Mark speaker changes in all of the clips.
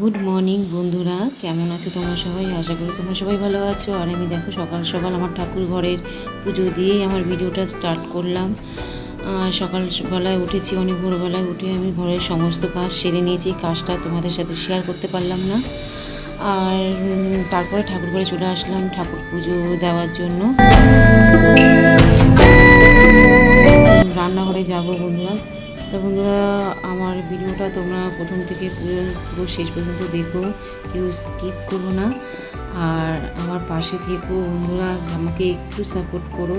Speaker 1: Good morning বন্ধুরা। কেমন আছো তোমরা সবাই? আশা করি তোমরা সবাই ভালো আছো। আর আমি দেখো সকাল সকাল আমার ঠাকুর ঘরের পুজো দিয়েই আমার ভিডিওটা স্টার্ট করলাম। সকালবেলায় উঠেছি, অনেক ভোরবেলায় উঠে আমি ঘরের সমস্ত কাজ সেরে নিয়েছি। কাজটা তোমাদের সাথে শেয়ার করতে পারলাম না। আর তারপরে ঠাকুর ঘরে চলে আসলাম ঠাকুর পুজো দেওয়ার জন্য। রান্নাঘরে যাব বন্ধুরা। তো বন্ধুরা, আমার ভিডিওটা তোমরা প্রথম থেকে পুরো পুরো শেষ পর্যন্ত দেখো, কেউ স্কিপ করো না। আর আমার পাশে থেকেও বন্ধুরা, আমাকে একটু সাপোর্ট করো।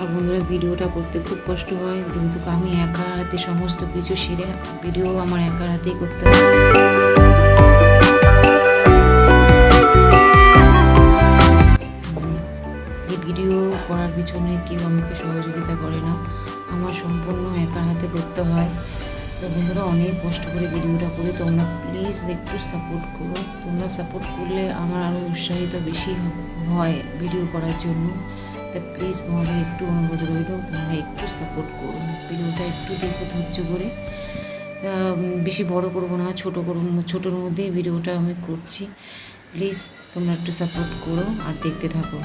Speaker 1: আর বন্ধুরা, ভিডিওটা করতে খুব কষ্ট হয়, যেহেতু আমি একা হাতে সমস্ত কিছু সেরে ভিডিও আমার একা হাতেই করতে হয়। করতে হয়। তো বন্ধুরা, অনেক কষ্ট করে ভিডিওটা করি। তোমরা প্লিজ একটু সাপোর্ট করো। তোমরা সাপোর্ট করলে আমার আরও উৎসাহিত বেশি হয় ভিডিও করার জন্য। তা প্লিজ তোমাদের একটু অনুরোধ রইল, তোমরা একটু সাপোর্ট করো। ভিডিওটা একটু দেখো ধৈর্য করে বেশি বড় করব না, ছোট করব ছোটোর মধ্যেই ভিডিওটা আমি করছি। প্লিজ তোমরা একটু সাপোর্ট করো আর দেখতে থাকো।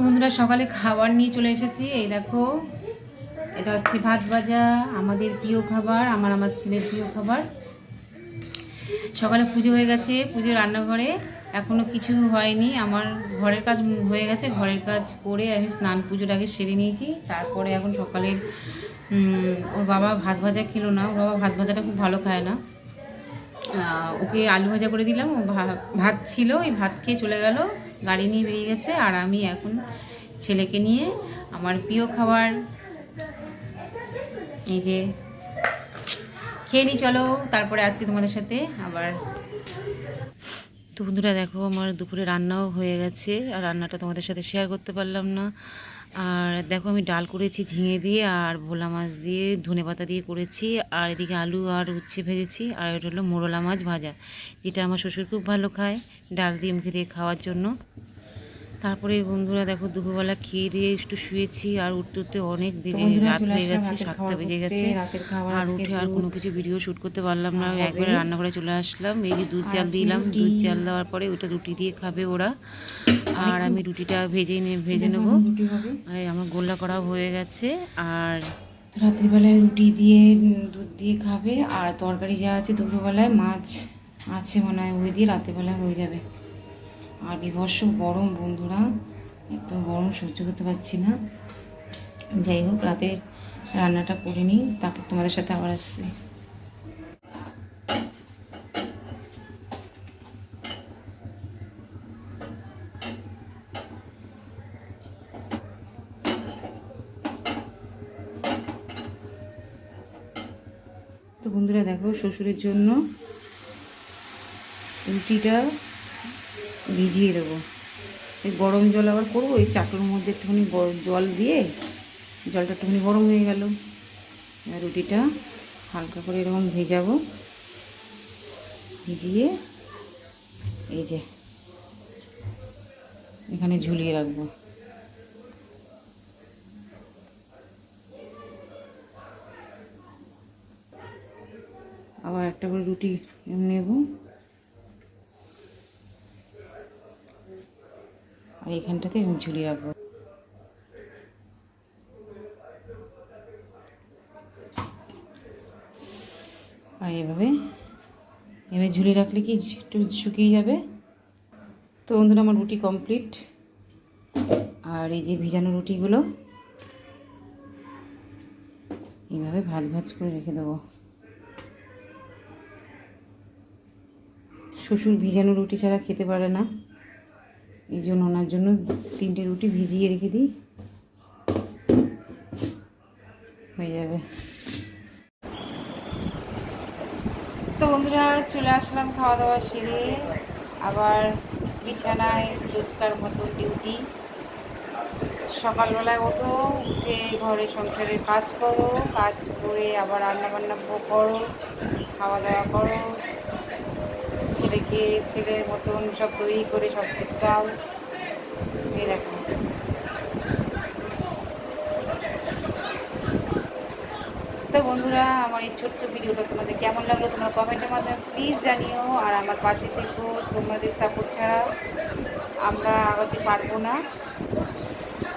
Speaker 1: তো বন্ধুরা, সকালে খাবার নিয়ে চলে এসেছি। এই দেখো, এটা হচ্ছে ভাত ভাজা, আমাদের প্রিয় খাবার, আমার আমার ছেলের প্রিয় খাবার। সকালে পুজো হয়ে গেছে পুজো রান্নাঘরে। এখনও কিছু হয়নি, আমার ঘরের কাজ হয়ে গেছে, ঘরের কাজ করে আমি স্নান পুজোর আগে সেরে নিয়েছি। তারপরে এখন সকালের ওর বাবা ভাত ভাজা খেলো না, ওর বাবা ভাত ভাজাটা খুব ভালো খায় না। ওকে আলু ভাজা করে দিলাম, ও ভাত ছিল, ওই ভাত খেয়ে চলে গেল। গাড়ি নিয়ে বেরিয়ে গেছে আর আমি এখন ছেলেকে নিয়ে আমার প্রিয় খাবার এই যে খেয়ে নি, চলো, তারপরে আসছি তোমাদের সাথে আবার। তো বন্ধুরা, দেখো, আমার দুপুরে রান্নাও হয়ে গেছে, আর রান্নাটা তোমাদের সাথে শেয়ার করতে পারলাম না। আর দেখো, আমি ডাল করেছি ঝিঙে দিয়ে আর ভোলা মাছ দিয়ে, ধনে পাতা দিয়ে করেছি, আর এদিকে আলু আর উচ্ছে ভেজেছি, আর এটা হলো মোরলা মাছ ভাজা, যেটা আমার শ্বশুর খুব ভালো খায় ডাল দিয়ে মুখে দিয়ে খাওয়ার জন্য। তারপরে বন্ধুরা দেখো দুপুরবেলা খেয়ে দিয়ে একটু শুয়েছি আর উঠতে উঠতে অনেক বেজে রাত হয়ে গেছে সাতটা বেজে গেছে। আর উঠে আর কোনো কিছু ভিডিও শ্যুট করতে পারলাম না। একবারে রান্নাঘরে চলে আসলাম এই যে দুধ চাল দিলাম দুধ চাল দেওয়ার পরে ওটা রুটি দিয়ে খাবে ওরা। আর আমি রুটিটা ভেজে নে ভেজে নেব। আমার গোল্লা করা হয়ে গেছে আর রাত্রিবেলায় রুটি দিয়ে দুধ দিয়ে খাবে। আর তরকারি যা আছে দুপুরবেলায় মাছ আছে মনে হয় ওই দিয়ে রাত্রিবেলায় হয়ে যাবে। আর বিভৎস গরম, বন্ধুরা। একদম গরম সহ্য করতে পারছি না। যাই হোক, রাতের রান্নাটা করে নিই, তারপর তোমাদের সাথে আবার আসছি। তো বন্ধুরা, দেখো, শ্বশুরের জন্য রুটিটা ভিজিয়ে দেবো। এই গরম জল আবার করব, এই চাটুর মধ্যে একটুখানি জল দিয়ে জলটা একটুখানি গরম হয়ে গেল। রুটিটা হালকা করে এরকম ভেজাবো। ভিজিয়ে এই যে এখানে ঝুলিয়ে রাখব। আবার একটা করে রুটি নেব। আর এখানটাতে আমি ঝুলিয়ে রাখব। আর এভাবে এভাবে ঝুলিয়ে রাখলে কি একটু শুকিয়ে যাবে? তো বন্ধুরা, আমার রুটি কমপ্লিট আর এই যে ভিজানো রুটিগুলো এইভাবে ভাজ ভাজ করে রেখে দেবো। শ্বশুর ভিজানো রুটি ছাড়া খেতে পারে না। এই জন্য ওনার জন্য তিনটে রুটি ভিজিয়ে রেখে দিই। হয়ে যাবে। তো বন্ধুরা, চলে আসলাম খাওয়া দাওয়া সেরে। আবার বিছানায় রোজকার মতো ডিউটি।
Speaker 2: সকালবেলায় ওঠো, উঠে ঘরে সংসারের কাজ করো, কাজ করে আবার রান্না বান্না করো খাওয়া দাওয়া করো। ছেলেকে, ছেলের মতন সব তৈরি করে সব কিছু দাও। এই দেখো। তো বন্ধুরা, আমার এই ছোট্ট ভিডিওটা তোমাদের কেমন লাগল তোমরা কমেন্টের মাধ্যমে প্লিজ জানিও। আর আমার পাশে থেকো, তোমাদের সাপোর্ট ছাড়া আমরা আগাতে পারব না।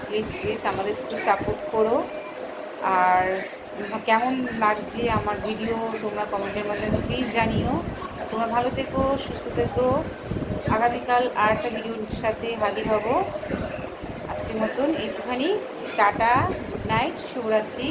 Speaker 2: প্লিজ প্লিজ আমাদের একটু সাপোর্ট করো। আর কেমন লাগছে আমার ভিডিও তোমরা কমেন্টের মাধ্যমে প্লিজ জানিও। তোমরা ভালো থেকো, সুস্থ থেকো। আগামীকাল আর একটা ভিডিওর সাথে হাজির হব। আজকের মতন একটুখানি টাটা গুড নাইট, শুভরাত্রি।